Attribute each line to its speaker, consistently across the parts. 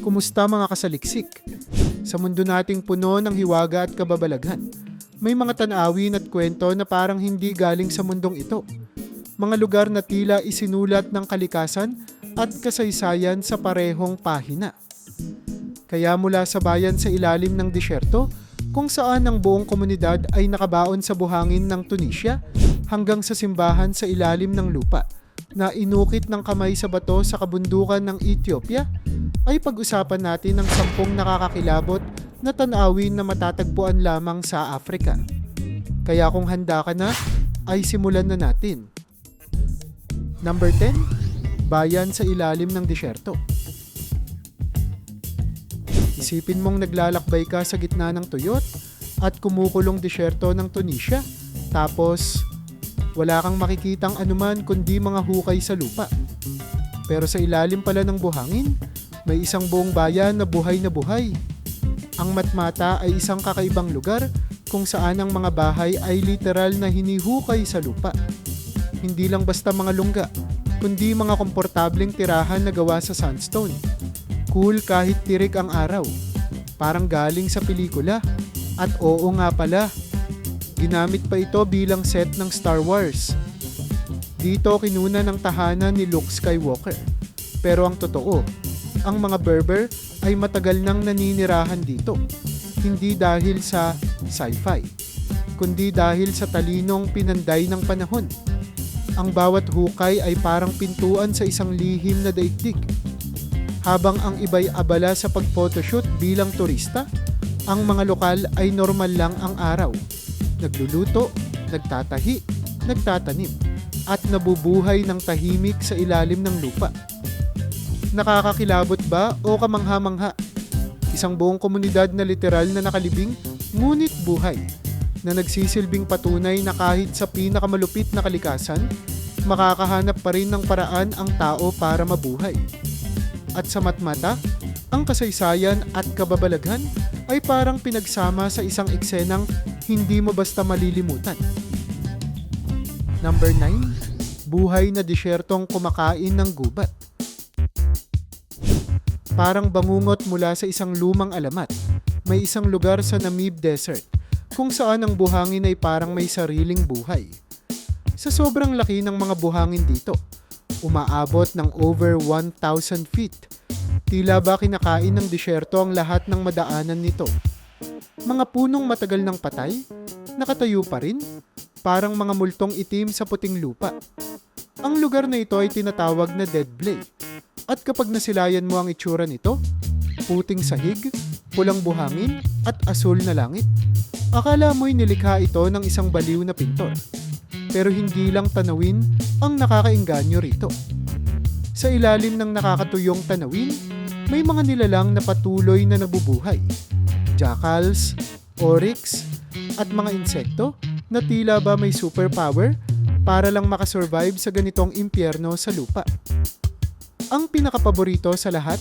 Speaker 1: Kumusta mga kasaliksik? Sa mundo nating puno ng hiwaga at kababalaghan, may mga tanawin at kwento na parang hindi galing sa mundong ito. Mga lugar na tila isinulat ng kalikasan at kasaysayan sa parehong pahina. Kaya mula sa bayan sa ilalim ng disyerto, kung saan ang buong komunidad ay nakabaon sa buhangin ng Tunisia hanggang sa simbahan sa ilalim ng lupa na inukit ng kamay sa bato sa kabundukan ng Ethiopia, ay pag-usapan natin ang sampung nakakakilabot na tanawin na matatagpuan lamang sa Afrika. Kaya kung handa ka na, ay simulan na natin. Number 10, Bayan sa ilalim ng disyerto. Isipin mong naglalakbay ka sa gitna ng tuyot at kumukulong disyerto ng Tunisia, tapos wala kang makikitang anuman kundi mga hukay sa lupa. Pero sa ilalim pala ng buhangin, may isang buong bayan na buhay na buhay. Ang Matmata ay isang kakaibang lugar kung saan ang mga bahay ay literal na hinihukay sa lupa. Hindi lang basta mga lungga, kundi mga komportableng tirahan na gawa sa sandstone. Cool kahit tirik ang araw. Parang galing sa pelikula. At oo nga pala, ginamit pa ito bilang set ng Star Wars. Dito kinuna ng tahanan ni Luke Skywalker. Pero ang totoo, ang mga Berber ay matagal nang naninirahan dito. Hindi dahil sa sci-fi, kundi dahil sa talinong pinanday ng panahon. Ang bawat hukay ay parang pintuan sa isang lihim na daigdig. Habang ang iba'y abala sa pag-photoshoot bilang turista, ang mga lokal ay normal lang ang araw. Nagluluto, nagtatahi, nagtatanim, at nabubuhay ng tahimik sa ilalim ng lupa. Nakakakilabot ba o kamangha-mangha? Isang buong komunidad na literal na nakalibing, ngunit buhay, na nagsisilbing patunay na kahit sa pinakamalupit na kalikasan, makakahanap pa rin ng paraan ang tao para mabuhay. At sa matmata, ang kasaysayan at kababalaghan ay parang pinagsama sa isang eksenang hindi mo basta malilimutan. Number 9. Buhay na disyertong kumakain ng gubat. Parang bangungot mula sa isang lumang alamat, may isang lugar sa Namib Desert kung saan ang buhangin ay parang may sariling buhay. Sa sobrang laki ng mga buhangin dito, umaabot ng over 1,000 feet. Tila ba kinakain ng disyerto ang lahat ng madaanan nito? Mga punong matagal ng patay, nakatayo pa rin, parang mga multong itim sa puting lupa. Ang lugar na ito ay tinatawag na Dead Blay. At kapag nasilayan mo ang itsura nito, puting sahig, pulang buhangin, at asul na langit, akala mo'y nilikha ito ng isang baliw na pintor. Pero hindi lang tanawin ang nakakainganyo rito. Sa ilalim ng nakakatuyong tanawin, may mga nilalang na patuloy na nabubuhay. Jackals, oryx, at mga insekto na tila ba may superpower para lang makasurvive sa ganitong impyerno sa lupa. Ang pinakapaborito sa lahat,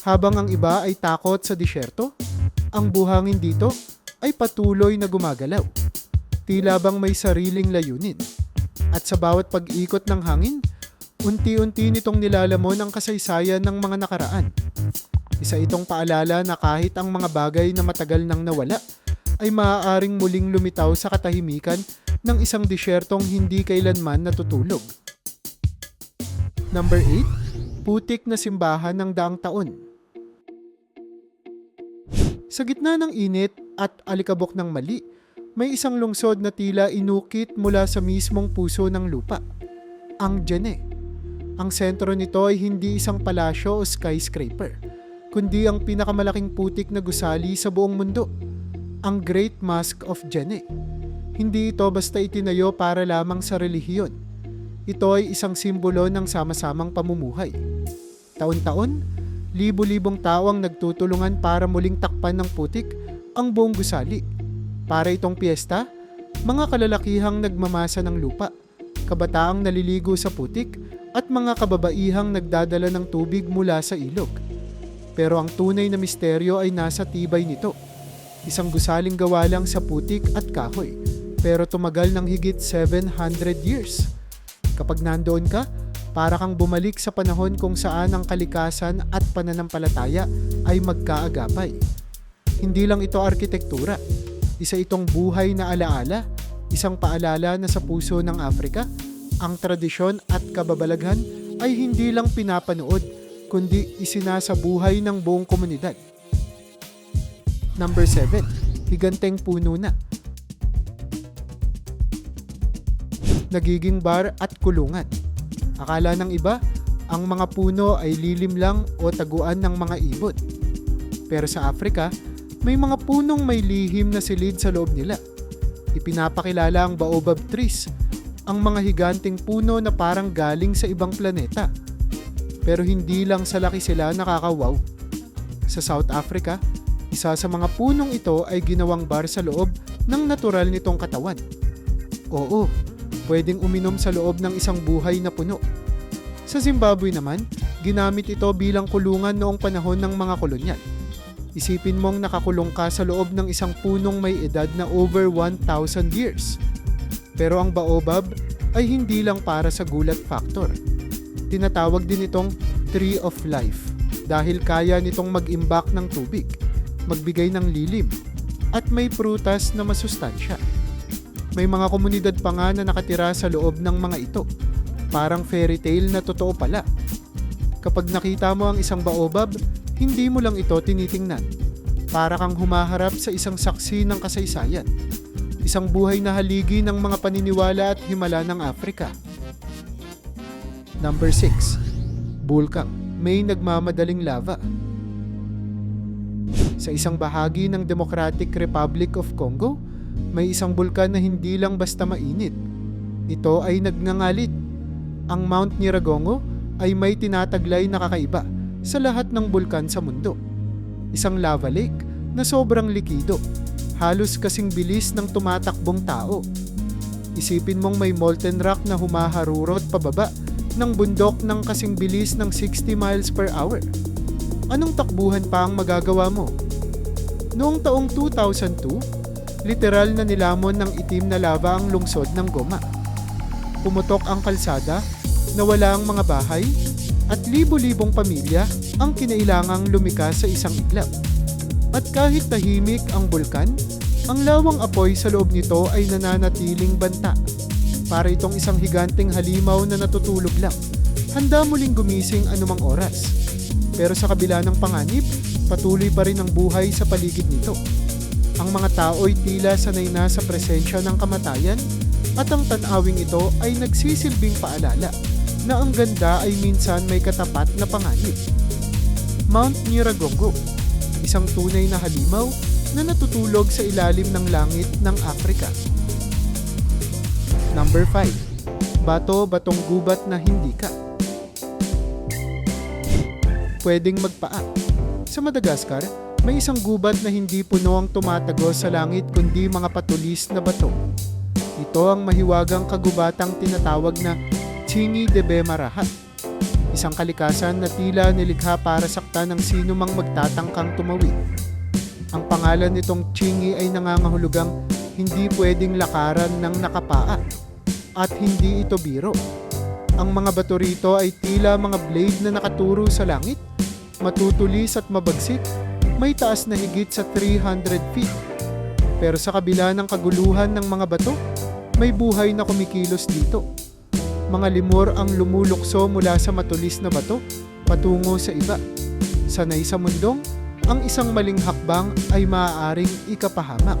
Speaker 1: habang ang iba ay takot sa disyerto, ang buhangin dito ay patuloy na gumagalaw. Tila bang may sariling layunin. At sa bawat pag-ikot ng hangin, unti-unti nitong nilalamon ang kasaysayan ng mga nakaraan. Isa itong paalala na kahit ang mga bagay na matagal nang nawala, ay maaaring muling lumitaw sa katahimikan ng isang disyertong hindi kailanman natutulog. Number 8, putik na simbahan ng daang taon. Sa gitna ng init at alikabok ng mali, may isang lungsod na tila inukit mula sa mismong puso ng lupa. Ang Jene. Ang sentro nito ay hindi isang palasyo o skyscraper, kundi ang pinakamalaking putik na gusali sa buong mundo, ang Great Mosque of Jene. Hindi ito basta itinayo para lamang sa relihiyon. Ito ay isang simbolo ng sama-samang pamumuhay. Taon-taon, libo-libong tao ang nagtutulungan para muling takpan ng putik ang buong gusali. Para itong piyesta, mga kalalakihang nagmamasa ng lupa, kabataang naliligo sa putik, at mga kababaihang nagdadala ng tubig mula sa ilog. Pero ang tunay na misteryo ay nasa tibay nito. Isang gusaling gawa lang sa putik at kahoy, pero tumagal ng higit 700 years. Kapag nandoon ka, Para kang bumalik sa panahon kung saan ang kalikasan at pananampalataya ay magkaagapay. Hindi lang ito arkitektura, isa itong buhay na alaala, isang paalala na sa puso ng Afrika, ang tradisyon at kababalaghan ay hindi lang pinapanood, kundi isinasabuhay ng buong komunidad. Number 7. Higanteng puno na. Nagiging bar at kulungan. Akala ng iba, ang mga puno ay lilim lang o taguan ng mga ibon. Pero sa Africa, may mga punong may lihim na silid sa loob nila. Ipinapakilala ang baobab trees, ang mga higanting puno na parang galing sa ibang planeta. Pero hindi lang sa laki sila nakakawaw. Sa South Africa, isa sa mga punong ito ay ginawang bar sa loob ng natural nitong katawan. Oo, pwedeng uminom sa loob ng isang buhay na puno. Sa Zimbabwe naman, ginamit ito bilang kulungan noong panahon ng mga kolonyal. Isipin mong nakakulong ka sa loob ng isang punong may edad na over 1,000 years. Pero ang baobab ay hindi lang para sa gulat factor. Tinatawag din itong tree of life dahil kaya nitong mag-imbak ng tubig, magbigay ng lilim, at may prutas na masustansya. May mga komunidad pa nga na nakatira sa loob ng mga ito. Parang fairy tale na totoo pala. Kapag nakita mo ang isang baobab, hindi mo lang ito tinitingnan. Para kang humaharap sa isang saksi ng kasaysayan. Isang buhay na haligi ng mga paniniwala at himala ng Afrika. Number 6. Bulkang. May nagmamadaling lava. Sa isang bahagi ng Democratic Republic of Congo, may isang bulkan na hindi lang basta mainit. Ito ay nagngangalit. Ang Mount Nyiragongo ay may tinataglay na kakaiba sa lahat ng bulkan sa mundo. Isang lava lake na sobrang likido, halos kasing bilis ng tumatakbong tao. Isipin mong may molten rock na humaharurot pababa ng bundok ng kasing bilis ng 60 miles per hour. Anong takbuhan pa ang magagawa mo? Noong taong 2002, literal na nilamon ng itim na lava ang lungsod ng Goma. Pumutok ang kalsada, nawala ang mga bahay, at libo-libong pamilya ang kinailangang lumikas sa isang iglap. At kahit tahimik ang bulkan, ang lawang apoy sa loob nito ay nananatiling banta. Para itong isang higanting halimaw na natutulog lang, handa muling gumising anumang oras. Pero sa kabila ng panganib, patuloy pa rin ang buhay sa paligid nito. Ang mga tao'y tila sanay na sa presensya ng kamatayan at ang tanawing ito ay nagsisilbing paalala na ang ganda ay minsan may katapat na panganib. Mount Nyiragongo, isang tunay na halimaw na natutulog sa ilalim ng langit ng Afrika. Number 5. Bato batong gubat na hindi ka. Pwedeng magpaa. Sa Madagascar, may isang gubat na hindi puno ang tumatagos sa langit kundi mga patulis na bato. Ito ang mahiwagang kagubatang tinatawag na Chingi de Bemarahat. Isang kalikasan na tila nilikha para sakta ng sino mang magtatangkang tumawid. Ang pangalan nitong Chingi ay nangangahulugang hindi pwedeng lakaran ng nakapaa at hindi ito biro. Ang mga bato rito ay tila mga blade na nakaturo sa langit, matutulis at mabagsik, may taas na higit sa 300 feet. Pero sa kabila ng kaguluhan ng mga bato, may buhay na kumikilos dito. Mga limor ang lumulukso mula sa matulis na bato patungo sa iba. Sanay sa mundong, ang isang maling hakbang ay maaaring ikapahamak.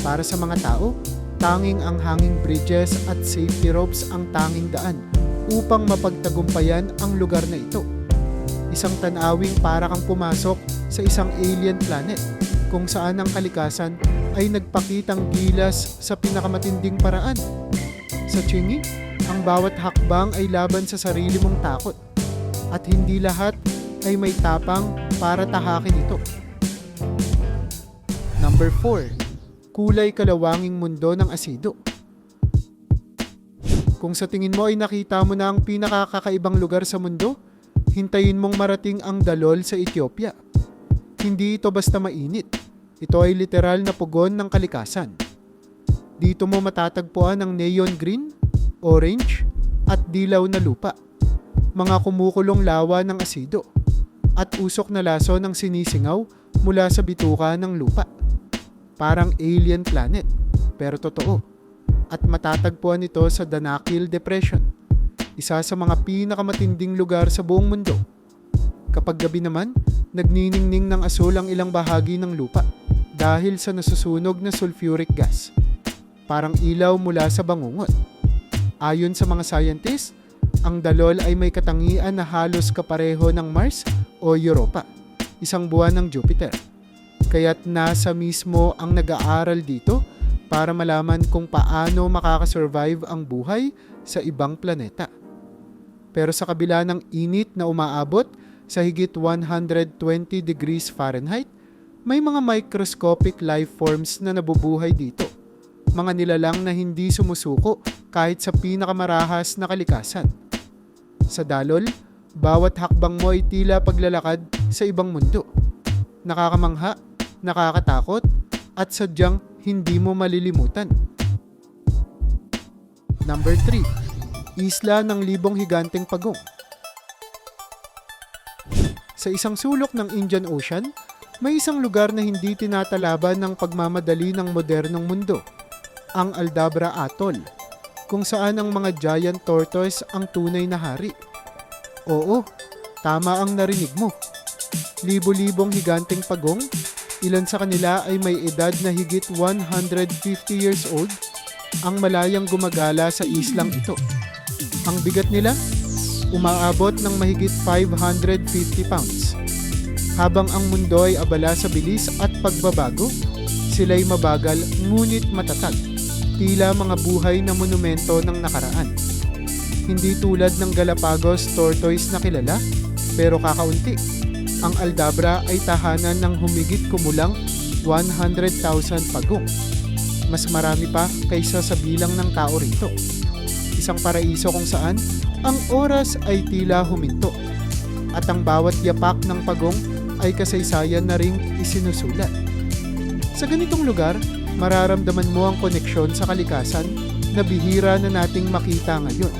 Speaker 1: Para sa mga tao, tanging ang hanging bridges at safety ropes ang tanging daan upang mapagtagumpayan ang lugar na ito. Isang tanawing para kang pumasok sa isang alien planet kung saan ang kalikasan ay nagpakitang gilas sa pinakamatinding paraan. Sa Chingi, ang bawat hakbang ay laban sa sarili mong takot at hindi lahat ay may tapang para tahakin ito. Number 4. Kulay kalawanging mundo ng asido. Kung sa tingin mo ay nakita mo na ang pinakakakaibang lugar sa mundo, hintayin mong marating ang Dalol sa Ethiopia. Hindi ito basta mainit. Ito ay literal na pugon ng kalikasan. Dito mo matatagpuan ang neon green, orange, at dilaw na lupa. mga kumukulong lawa ng asido, at usok na laso ng sinisingaw mula sa bituka ng lupa. Parang alien planet, pero totoo. At matatagpuan ito sa Danakil Depression, isa sa mga pinakamatinding lugar sa buong mundo. Kapag gabi naman, nagniningning ng asul ang ilang bahagi ng lupa dahil sa nasusunog na sulfuric gas. Parang ilaw mula sa bangungot. Ayon sa mga scientists, ang dalol ay may katangian na halos kapareho ng Mars o Europa, isang buwan ng Jupiter. Kaya't nasa mismo ang nag-aaral dito para malaman kung paano makakasurvive ang buhay sa ibang planeta. Pero sa kabila ng init na umaabot sa higit 120 degrees Fahrenheit, may mga microscopic life forms na nabubuhay dito. Mga nilalang na hindi sumusuko kahit sa pinakamarahas na kalikasan. Sa dalol, bawat hakbang mo ay tila paglalakad sa ibang mundo. Nakakamangha, nakakatakot, at sadyang hindi mo malilimutan. Number 3. Isla ng Libong Higanteng Pagong Sa isang sulok ng Indian Ocean, may isang lugar na hindi tinatalaban ng pagmamadali ng modernong mundo, ang Aldabra Atoll, kung saan ang mga giant tortoise ang tunay na hari. Oo, tama ang narinig mo. Libo-libong higanteng pagong, ilan sa kanila ay may edad na higit 150 years old, ang malayang gumagala sa islang ito. Ang bigat nila, umaabot ng mahigit 550 pounds. Habang ang mundo ay abala sa bilis at pagbabago, sila'y mabagal ngunit matatag. Tila mga buhay na monumento ng nakaraan. Hindi tulad ng Galapagos tortoise na kilala, pero kakaunti. Ang Aldabra ay tahanan ng humigit kumulang 100,000 pagong. Mas marami pa kaysa sa bilang ng tao rito. Isang paraiso kung saan ang oras ay tila huminto at ang bawat yapak ng pagong ay kasaysayan na ring isinusulat. Sa ganitong lugar, mararamdaman mo ang koneksyon sa kalikasan na bihira na nating makita ngayon.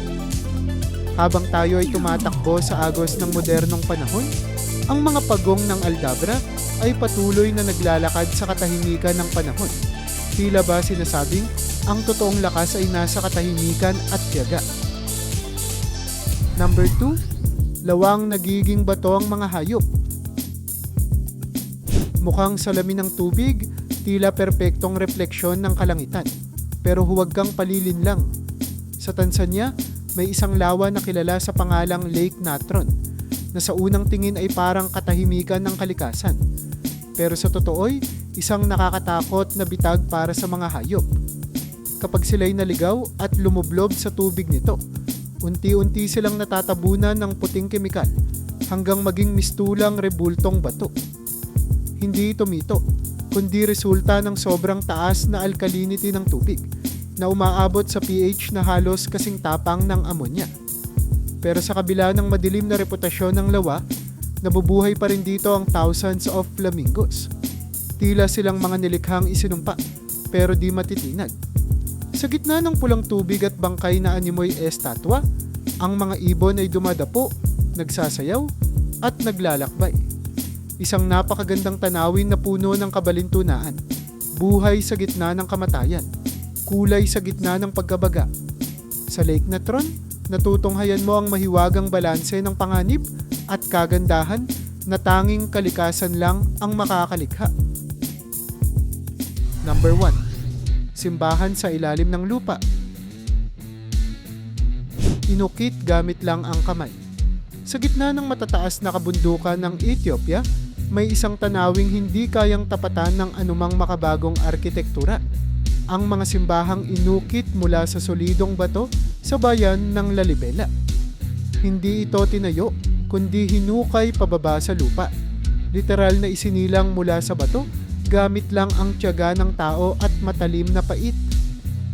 Speaker 1: Habang tayo ay tumatakbo sa agos ng modernong panahon, ang mga pagong ng Aldabra ay patuloy na naglalakad sa katahimikan ng panahon. Tila ba sinasabing ang totoong lakas ay nasa katahimikan at tiyaga. Number 2, lawang nagiging bato ang mga hayop. Mukhang salamin ng tubig, tila perpektong refleksyon ng kalangitan. Pero huwag kang palilin lang. Sa Tanzania, may isang lawa na kilala sa pangalang Lake Natron na sa unang tingin ay parang katahimikan ng kalikasan. Pero sa totoo'y isang nakakatakot na bitag para sa mga hayop. Kapag sila'y naligaw at lumublob sa tubig nito, unti-unti silang natatabunan ng puting kemikal hanggang maging mistulang rebultong bato. Hindi ito mito, kundi resulta ng sobrang taas na alkalinity ng tubig na umaabot sa pH na halos kasing tapang ng amonya. Pero sa kabila ng madilim na reputasyon ng lawa, nabubuhay pa rin dito ang thousands of flamingos. Tila silang mga nilikhang isinumpa, pero di matitinag. Sa gitna ng pulang tubig at bangkay na animoy estatwa, ang mga ibon ay dumadapo, nagsasayaw, at naglalakbay. Isang napakagandang tanawin na puno ng kabalintunaan. Buhay sa gitna ng kamatayan. Kulay sa gitna ng pagkabaga. Sa Lake Natron, natutunghayan mo ang mahiwagang balanse ng panganib at kagandahan na tanging kalikasan lang ang makakalikha. Number 1. Simbahan sa ilalim ng lupa. Inukit gamit lang ang kamay. Sa gitna ng matataas na kabundukan ng Ethiopia, may isang tanawing hindi kayang tapatan ng anumang makabagong arkitektura. Ang mga simbahang inukit mula sa solidong bato sa bayan ng Lalibela. Hindi ito tinayo, kundi hinukay pababa sa lupa. Literal na isinilang mula sa bato, gamit lang ang tiyaga ng tao at matalim na pait.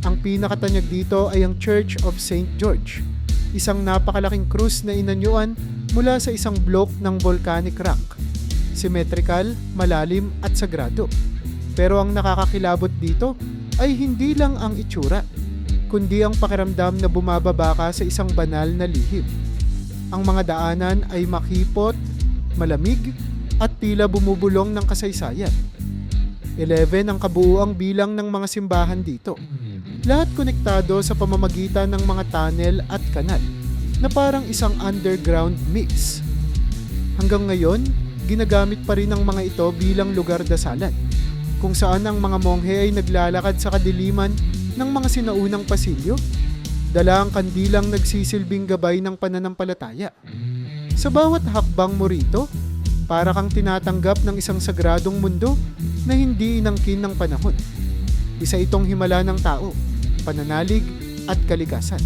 Speaker 1: Ang pinakatanyag dito ay ang Church of St. George, isang napakalaking krus na inanyuan mula sa isang block ng volcanic rock. Symmetrical, malalim at sagrado. Pero ang nakakakilabot dito ay hindi lang ang itsura, kundi ang pakiramdam na bumababa ka sa isang banal na lihim. Ang mga daanan ay makipot, malamig, at tila bumubulong ng kasaysayan. 11 ang kabuuang bilang ng mga simbahan dito. Lahat konektado sa pamamagitan ng mga tunnel at kanal na parang isang underground mix. Hanggang ngayon, ginagamit pa rin ang mga ito bilang lugar dasalan, kung saan ang mga monghe ay naglalakad sa kadiliman ng mga sinaunang pasilyo, dala ang kandilang nagsisilbing gabay ng pananampalataya. Sa bawat hakbang mo rito, para kang tinatanggap ng isang sagradong mundo na hindi inangkin ng panahon. Isa itong himala ng tao, pananalig at kalikasan.